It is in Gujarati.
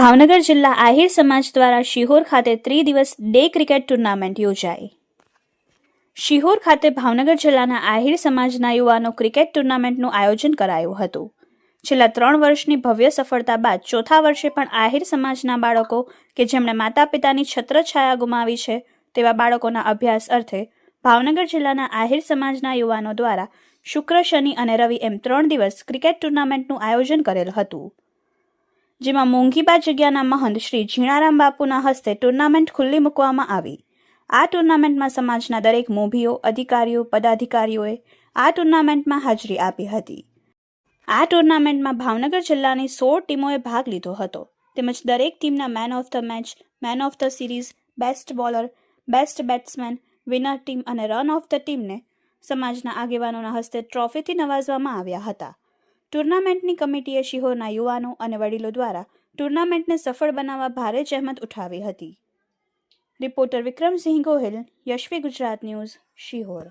ભાવનગર જિલ્લા આહિર સમાજ દ્વારા શિહોર ખાતે ત્રિદિવસ ડે ક્રિકેટ ટુર્નામેન્ટ યોજાઈ. શિહોર ખાતે ભાવનગર જિલ્લાના આહિર સમાજના યુવાનો ક્રિકેટ ટુર્નામેન્ટનું આયોજન કરાયું હતું. છેલ્લા ત્રણ વર્ષની ભવ્ય સફળતા બાદ ચોથા વર્ષે પણ આહિર સમાજના બાળકો કે જેમણે માતા પિતાની છત્રછાયા ગુમાવી છે તેવા બાળકોના અભ્યાસ અર્થે ભાવનગર જિલ્લાના આહિર સમાજના યુવાનો દ્વારા શુક્ર, શનિ અને રવિ એમ ત્રણ દિવસ ક્રિકેટ ટુર્નામેન્ટનું આયોજન કરેલ હતું. જેમાં મોંઘીબા જગ્યાના મહંત શ્રી ઝીણારામ બાપુના હસ્તે ટુર્નામેન્ટ ખુલ્લી મૂકવામાં આવી. આ ટુર્નામેન્ટમાં સમાજના દરેક મોભીઓ, અધિકારીઓ, પદાધિકારીઓએ આ ટુર્નામેન્ટમાં હાજરી આપી હતી. આ ટુર્નામેન્ટમાં ભાવનગર જિલ્લાની સોળ ટીમોએ ભાગ લીધો હતો. તેમજ દરેક ટીમના man of the match man of the series best bowler best batsman winner team અને રન ઓફ ધ ટીમને સમાજના આગેવાનોના હસ્તે ટ્રોફીથી નવાજવામાં આવ્યા હતા. ટુર્નામેન્ટની કમિટીએ શિહોરના યુવાનો અને વડીલો દ્વારા ટુર્નામેન્ટને સફળ બનાવવા ભારે જહેમત ઉઠાવી હતી. Reporter Vikramsinh Gohil, Yashvi Gujarat news, Sihor.